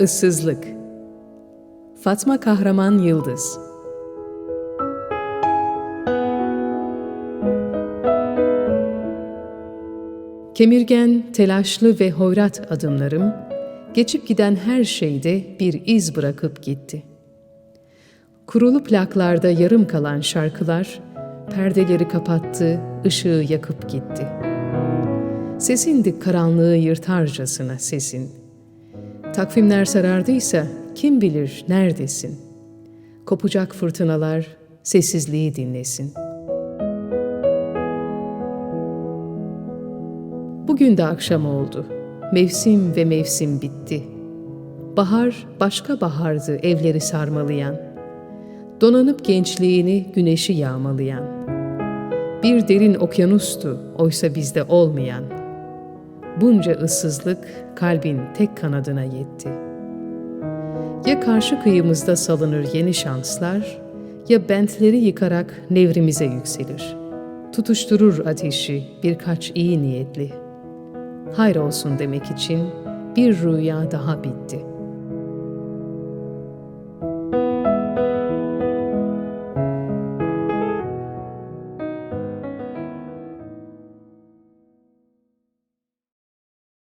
Issızlık Fatma Kahraman Yıldız Kemirgen, telaşlı ve hoyrat adımlarım, geçip giden her şeyde bir iz bırakıp gitti. Kurulu plaklarda yarım kalan şarkılar, perdeleri kapattı, ışığı yakıp gitti. Sesindi karanlığı yırtarcasına sesin. Takvimler sarardıysa kim bilir neredesin? Kopacak fırtınalar sessizliği dinlesin. Bugün de akşam oldu. Mevsim ve mevsim bitti. Bahar başka bahardı evleri sarmalayan. Donanıp gençliğini güneşi yağmalayan. Bir derin okyanustu oysa bizde olmayan. Bunca ıssızlık kalbin tek kanadına yetti. Ya karşı kıyımızda salınır yeni şanslar, ya bentleri yıkarak nevrimize yükselir. Tutuşturur ateşi birkaç iyi niyetli. Hayır olsun demek için bir rüya daha bitti.''